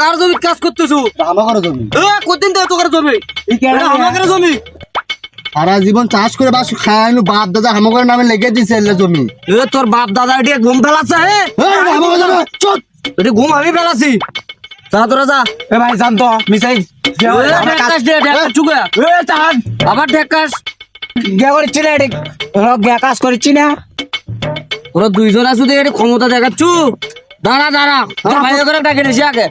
কার জমি কাজ করতেছো? আমাকে জমি। এ কতদিন তোকার জমি? এটা আমাদের জমি? সারা জীবন চাষ করে বাস বাপ দাদা আমাকে নামে লেগে দিছে এলে জমি। এ তোর বাপ দাদা এটি ঘুম ফেলাচ্ছে হে? চুপ! এটি ঘুম আমি ফেলাছি। যা তোরা যা। এ ভাই মিসাই চুকে। এ চাঁদ আবার ঢেকাস গে করছি না এটি। গে কাজ করছি না তোরা দুইজন আছো এটি ক্ষমতা দেখাচ্ছু। দাঁড়া দাঁড়া। তোর ভাই করে ডাকে নিছি আগে।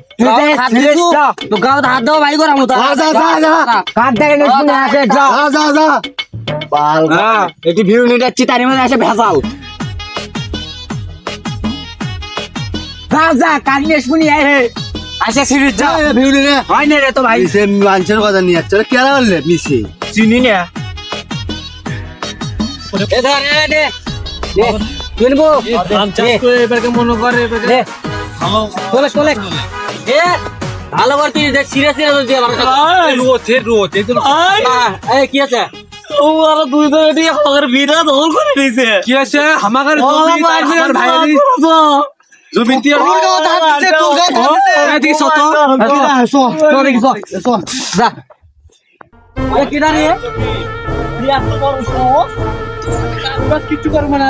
তো গাঁৱত হাত দেওয়া ভাই করা মতো। যা, যা, যা। কার দেখে শুনে আসে যা। যা যা বাল হ্যাঁ। এটি ভিউ নিয়ে যাচ্ছি তার মধ্যে আসে ভেজাল। যা যা কাল নিয়ে শুনি আয় হে আসে সিরিজ যা। এই, ভিউলি রে হয় না রে তো ভাই। নিচে মানুষের কথা নিয়ে যাচ্ছে। কেন বললে? নিচে চিনি না। এ ধর দে। কিনবো? মনে করে দে চলে চলে এ ভালো করে তুই দেখ সিরিয়াস সিরিয়াস দিয়ে আমার রোতে রোতে এই কি আছে? ও আর দুই ধরে দিয়ে আমাদের বিরাট হোল করে দিয়েছে কি আছে? আমাদের ভাই দিয়ে কিছু করব না।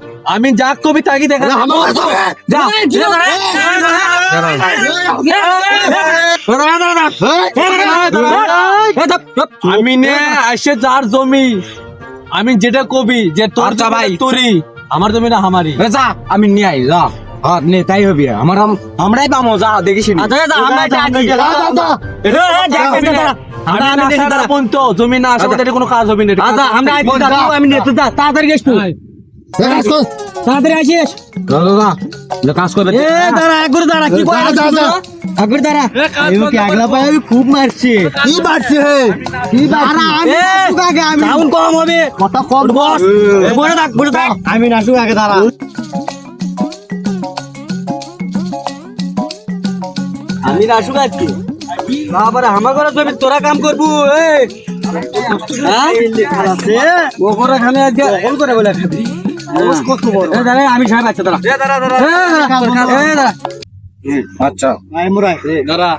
আমি যাক কবি তাকে দেখা যা। আমি নে আসে যার জমি। আমি যেটা কবি যে তোর আচ্ছা ভাই। তোরি আমার জমি না আমারই যা আমি নিয়ে আই যা। হ্যাঁ নে তাই হবে। আমার আমরাই পামো যা দেখিস আচ্ছা যা যা, যা, যা। জমি না আসা পর্যন্ত কোনো কাজ হবে না। আচ্ছা আমরা যা। যা তাড়াতাড়ি গেছ। তাড়াতাড়ি আসিস? কাজ করবে। দাঁড়া একবার দাঁড়া কি যা, যা, যা। একবার দাঁড়া। কি আগলা পায়ে আমি খুব মারছি। কি মারছি হে? কি আমি সাউন্ড কম হবে। কথা কম। বস এ থাক বড় থাক। আমি নাচু আগে দাঁড়া। আমি আজকে। বাবারে আমার ঘরে জমি তোরা কাম করবু এই হ্যাঁ? ও করে খানে আজকে। করে বলে খাবি কত বড়? দাঁড়া আমি সাহেব আচ্ছা দাঁড়া। দাঁড়া দাঁড়া। আচ্ছা। দাঁড়া।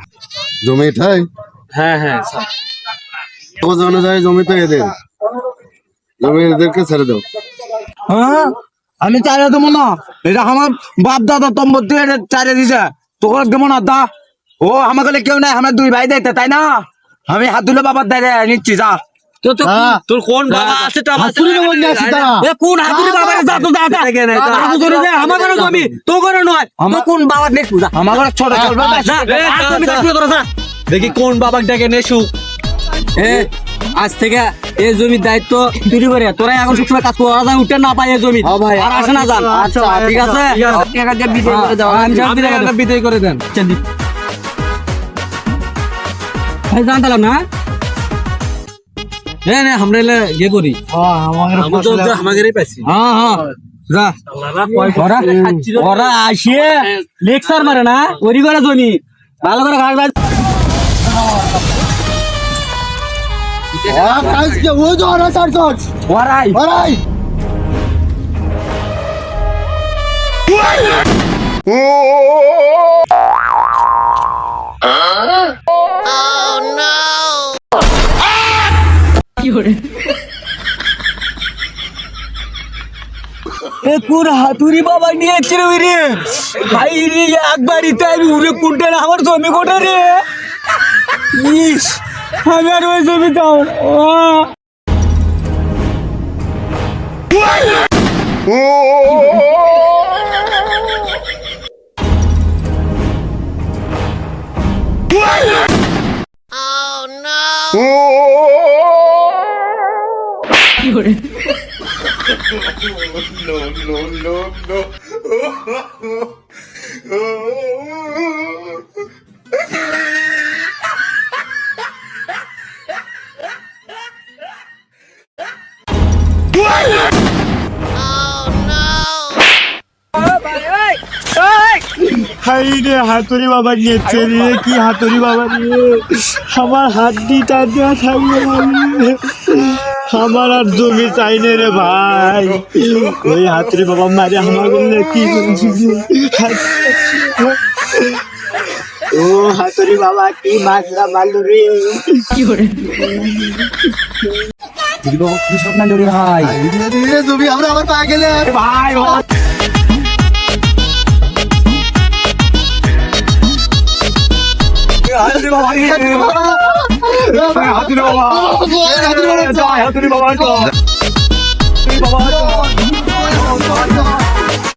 জমি ঠাই হ্যাঁ হ্যাঁ। খোঁজ অনুযায়ী জমি তো এদের জমি এদেরকে ছেড়ে দাও। হ্যাঁ? আমি চাইলে দেবো না। এটা আমার বাপ দাদা তম্বর দিয়ে চাইলে দিছে। তোকে দেবো না দা। ও আমাকে বলে কেউ নাই আমরা দুই ভাই দেখতে তাই না? আমি হাত দুলে বাবার দেয় নিচ্ছি যা। হ্যাঁ। তোর কোন বাবা আছে আছে? বাবা বাবা যা তো আমার তো নয়। বাবা নেই? আমার ছোট চলবে তুমি তোরা দেখি কোন বাবাকে ডেকে এ আজ থেকে এই জমির দায়িত্ব তুই করে। তোরা এখন সবসময় কাজ করা। যায় উঠে না পাই এই জমি। হ্যাঁ আর আসে না যান আচ্ছা, ঠিক আছে? টাকা দিয়ে বিদায় করে দাও আমি সব বিদায় করে করে দেন। জানতাম না? হ্যাঁ না আমরা এলে ইয়ে করি। পাইছি। হ্যাঁ হ্যাঁ। যা। ওরা ওরা আসিয়ে লেকচার মারে না ওরি করে জমি। ভালো করে ঘাস ও ওরা ওরাই। করে। তোর হাতুরি বাবা নিয়েছিল রে ভাই রে একবারিতে আমি উড়ে কুটে আমার জমি কোটা রে? ইস আমি আর ওই জমি দাও Oh no! করে। হাতুরি বাবা নিয়েছে রে, কি হাতুরি বাবা নিয়ে আমার হাত দিয়ে টান দেওয়া থাকবে আমার আর জমি চাই না রে ভাই। ওই হাতুড়ি বাবা মারে আমার বললে কি ও হাতুড়ি বাবা কি মাছরা মারলো রে? ভাই? জমি আমরা আবার পা গেলে ভাই হাতুড়ি বাবা হাতুড়ি বাবা হাতুড়ি বাবা